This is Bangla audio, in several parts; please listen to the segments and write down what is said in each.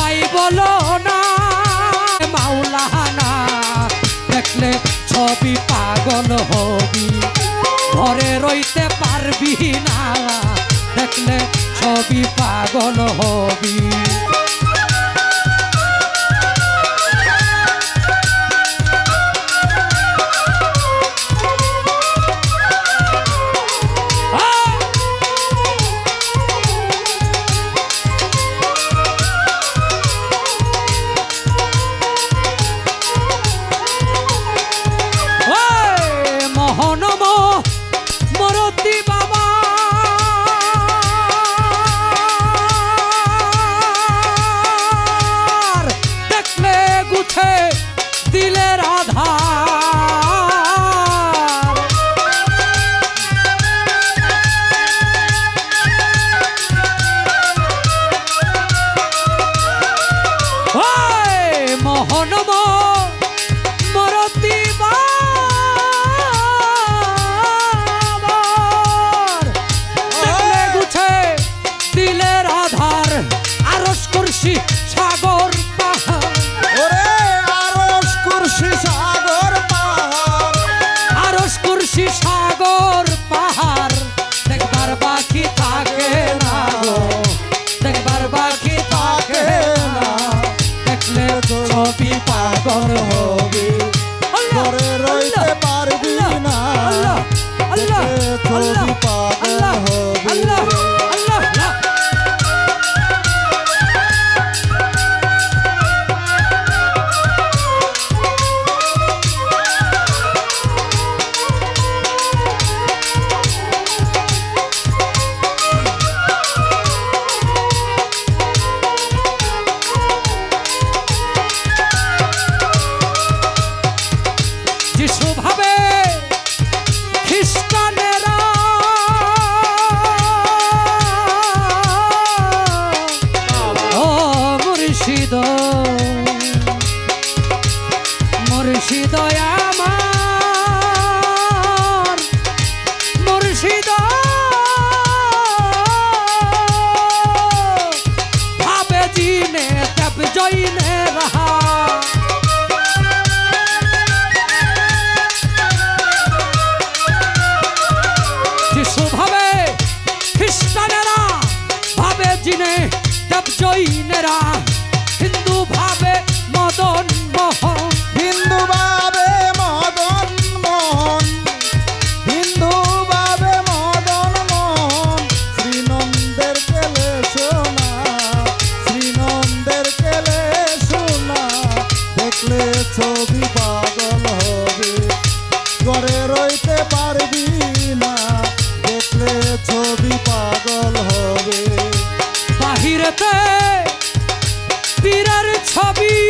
ভাই বলো না মাওলানা, দেখলে ছবি পাগল হবি। ঘরে রইতে পারবি না, দেখলে ছবি পাগল হবি। কুর্সি সাগর পাহাড়। ওরে আরস কুর্সি সাগর পাহাড়। আরস কুর্সি সাগর পাহাড়। দেখবার বাকি থাকে না দেখবার বাকি থাকে না। দেখলে ছবি পাগল হবে। সব সৈন্যরা respirar el chavir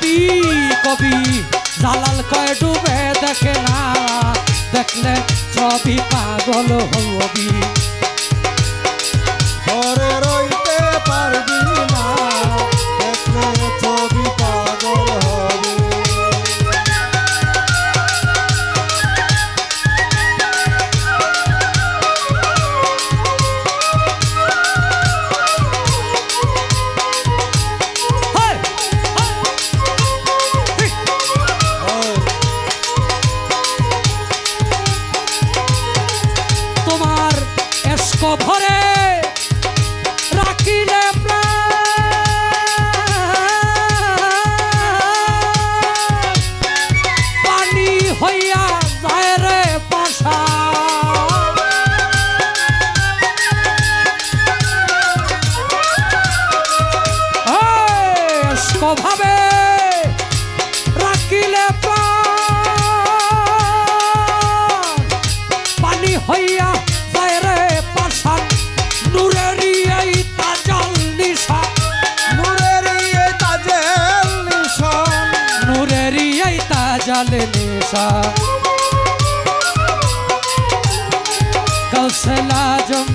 পাবি কবি জালাল কয় ডুবে দেখে না। দেখলে ছবি পাগল হবি। ভরে তাজাল নিশা কৌশল আজম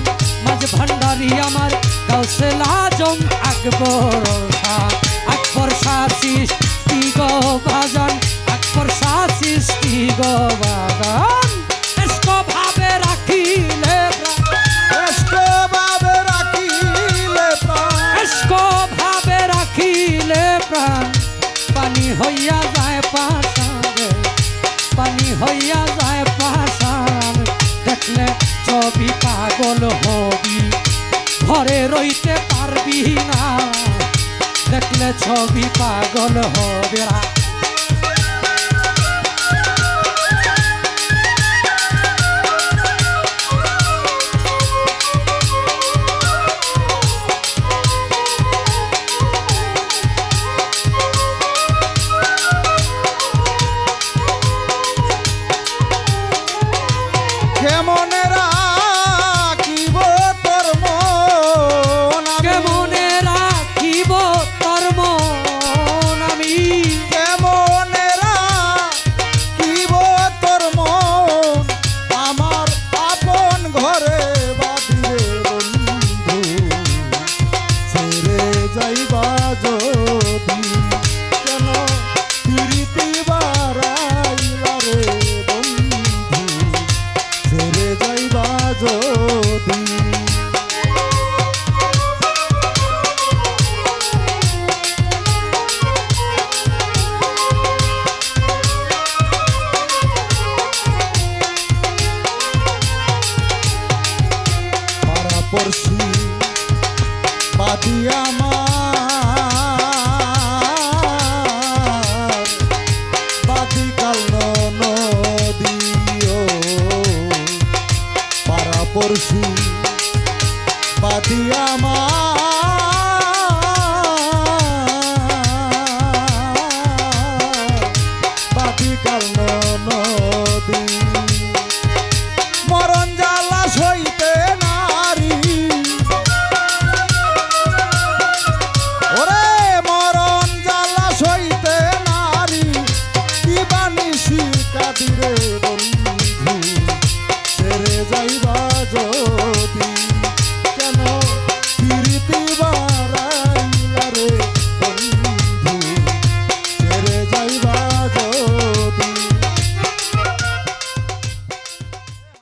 মাঝ ভান্ডারি আমার। কৌশল আজম আকবর আকবর শাহ সৃষ্টি গো বাজান। আকবর শাহ সৃষ্টি গো এস্ক ভাবে রাখিলে বাবে রাখিলে ভাবে রাখিলে প্রাণ। পানি হইয়া যায় পাশারে পানি হইয়া যায় পাশার। দেখলে ছবি পাগল হবি, ঘরে রইতে পারবি না। দেখলে ছবি পাগল হবে না। দিবানিশি কাদিরে